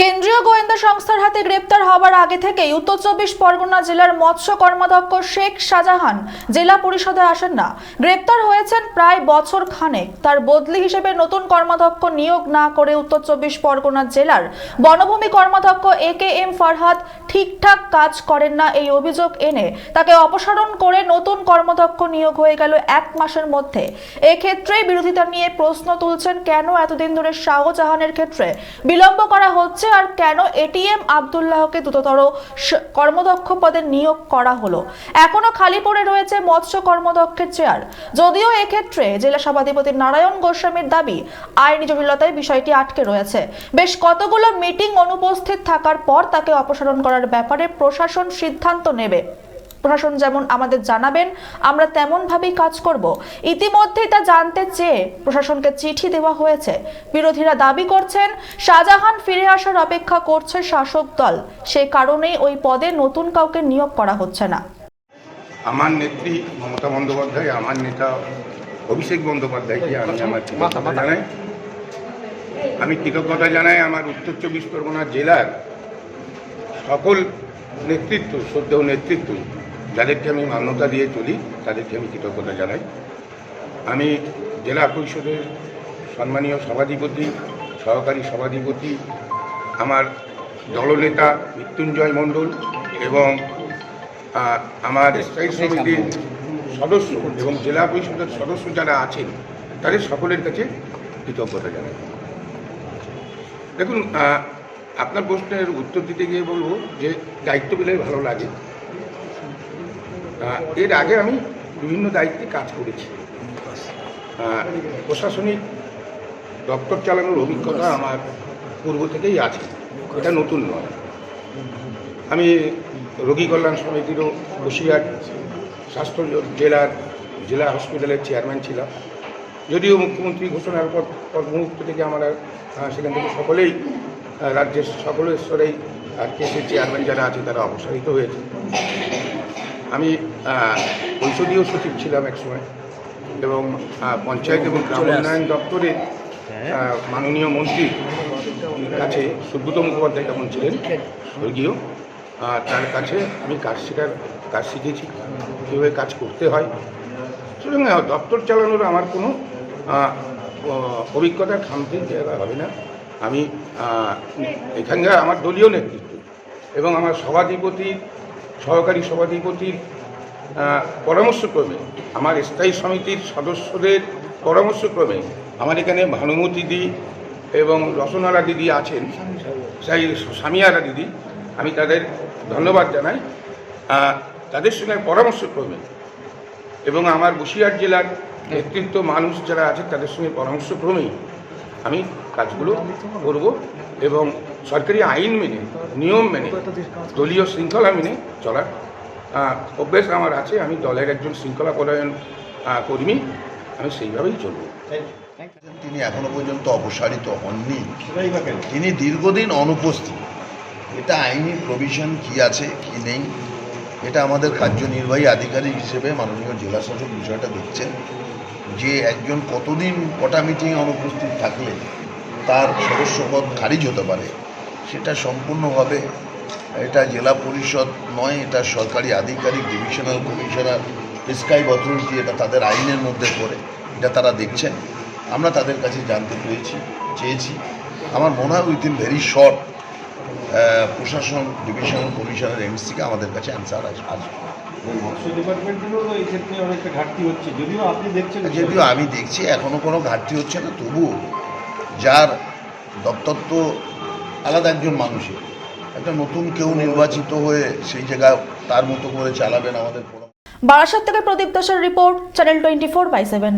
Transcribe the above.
কেন্দ্রীয় গোয়েন্দা সংস্থার হাতে গ্রেপ্তার হবার আগে থেকেই উত্তর চব্বিশ পরগনা জেলার মৎস্য কর্মাধ্যক্ষ শেখ শাহজাহান জেলা পরিষদে আসেন না। গ্রেপ্তার হয়েছেন প্রায় বছর খানেক। তার বদলি হিসেবে নতুন কর্মাধ্যক্ষ নিয়োগ না করে উত্তর চব্বিশ পরগনা জেলার বনভূমি কর্মাধ্যক্ষ এ কে এম ফারহাদ ঠিকঠাক কাজ করেন না এই অভিযোগ এনে তাকে অপসারণ করে নতুন কর্মাধ্যক্ষ নিয়োগ হয়ে গেল এক মাসের মধ্যে। এক্ষেত্রে বিরোধিতা নিয়ে প্রশ্ন তুলছেন কেন এতদিন ধরে শাহজাহানের ক্ষেত্রে বিলম্ব করা হচ্ছে আর কেন এটিএম আবদুল্লাহকে দ্রুততর কর্মদক্ষ পদে নিয়োগ করা হলো? এখনও খালি পড়ে রয়েছে মৎস্য কর্মদক্ষের চেয়ার। যদিও এক্ষেত্রে জেলা সভাধিপতি নারায়ণ গোস্বামীর দাবি, আইনি জটিলতায় বিষয়টি আটকে রয়েছে। বেশ কতগুলো মিটিং অনুপস্থিত থাকার পর তাকে অপসারণ করার ব্যাপারে প্রশাসন সিদ্ধান্ত নেবে। প্রশাসন যেমন আমাদের জানাবেন আমরা তেমন ভাবেই কাজ করব। ইতিমধ্যেই তা জানতে চেয়ে প্রশাসনকে চিঠি দেওয়া হয়েছে। বিরোধীরা দাবি করছেন শাহজাহান ফিরে আসার অপেক্ষা করছে শাসক দল। সে কারণেই ওই পদে নতুন কাউকে নিয়োগ করা হচ্ছে না। আমার নেত্রী মমতা বন্দ্যোপাধ্যায় আমার নেতা অভিষেক বন্দ্যোপাধ্যায়কে আমি আমার কৃতজ্ঞতা জানাই। আমি কৃতজ্ঞতা জানাই আমার উত্তর চব্বিশ পরগনা জেলার সকল নেতৃত্ব শ্রদ্ধেয় নেতৃত্ব যাদেরকে আমি মান্যতা দিয়ে চলি, তাদেরকে আমি কৃতজ্ঞতা জানাই। আমি জেলা পরিষদের সম্মানীয় সভাধিপতি, সহকারী সভাধিপতি, আমার দলনেতা মৃত্যুঞ্জয় মণ্ডল এবং আমার স্থায়ী সমিতির সদস্য এবং জেলা পরিষদের সদস্য যারা আছেন, তাদের সকলের কাছে কৃতজ্ঞতা জানাই। দেখুন আপনার প্রশ্নের উত্তর দিতে গিয়ে বলব যে, দায়িত্ব পেলে ভালো লাগে। এর আগে আমি বিভিন্ন দায়িত্বে কাজ করেছি। প্রশাসনিক দপ্তর চালানোর অভিজ্ঞতা আমার পূর্ব থেকেই আছে। এটা নতুন নয়। আমি রোগী কল্যাণ সমিতিরও বসিরহাট স্বাস্থ্য জেলার জেলা হসপিটালের চেয়ারম্যান ছিলাম। যদিও মুখ্যমন্ত্রী ঘোষণার পর পর মুহূর্ত থেকে আমরা সেখান থেকে সকলেই রাজ্যের সকল স্তরেই আর কেসের চেয়ারম্যান যারা আছে তারা অপসারিত হয়েছে। আমি পরিষদীয় সচিব ছিলাম একসময় এবং পঞ্চায়েত এবং গ্রাম উন্নয়ন দপ্তরে মাননীয় মন্ত্রীর কাছে সুব্রত মুখোপাধ্যায় তখন ছিলেন? স্বর্গীয়। তার কাছে আমি কাজ শেখার কাজ শিখেছি। কীভাবে কাজ করতে হয়। সুতরাং দপ্তর চালানোর আমার কোনো অভিজ্ঞতার খামতির জায়গা হবে না। আমি এখানকার আমার দলীয় নেতৃত্ব এবং আমার সভাধিপতি সহকারী সভাধিপতির পরামর্শক্রমে, আমার স্থায়ী সমিতির সদস্যদের পরামর্শক্রমে আমার এখানে ভানুমতি দিদি এবং রসনারা দিদি আছেন সেই স্বামীয়ারা দিদি, আমি তাদের ধন্যবাদ জানাই। তাদের সঙ্গে পরামর্শক্রমে এবং আমার বসিরহাট জেলার নেতৃত্ব মানুষ যারা আছে তাদের সঙ্গে পরামর্শক্রমেই আমি কাজগুলো করব এবং সরকারি আইন মেনে নিয়ম মেনে দলীয় শৃঙ্খলা মেনে চলার অভ্যেস আমার আছে। আমি দলের একজন শৃঙ্খলা পরায়ণ কর্মী। আমি সেইভাবেই চলব। তিনি এখনও পর্যন্ত অপসারিত হননি। তিনি দীর্ঘদিন অনুপস্থিত। এটা আইনি প্রভিশন কি আছে কি নেই এটা আমাদের কার্যনির্বাহী আধিকারিক হিসেবে মাননীয় জেলা শাসক বিষয়টা দেখছেন। যে একজন কতদিন কটা মিটিং অনুপস্থিত থাকলে তার সদস্যপদ খারিজ হতে পারে। সেটা সম্পূর্ণভাবে এটা জেলা পরিষদ নয় এটা সরকারি আধিকারিক ডিভিশনাল কমিশনার প্রেসক্রাইব অথরিটি এটা তাদের আইনের মধ্যে পড়ে। এটা তারা দেখছেন। আমরা তাদের কাছে জানতে পেরেছি চেয়েছি। আমার মনে হয় উইথিন ভেরি শর্ট প্রশাসন ডিভিশনাল কমিশনার এমসিকে আমাদের কাছে অ্যান্সার আসবে। যদিও আমি দেখছি এখনও কোনো ঘাটতি হচ্ছে না তবুও যার দপ্তর তো আলাদা একজন মানুষের একটা নতুন কেউ নির্বাচিত হয়ে সেই জায়গায় তার মতো করে চালাবেন আমাদের বারাসাত থেকে প্রদীপ দাসের report channel twenty four by seven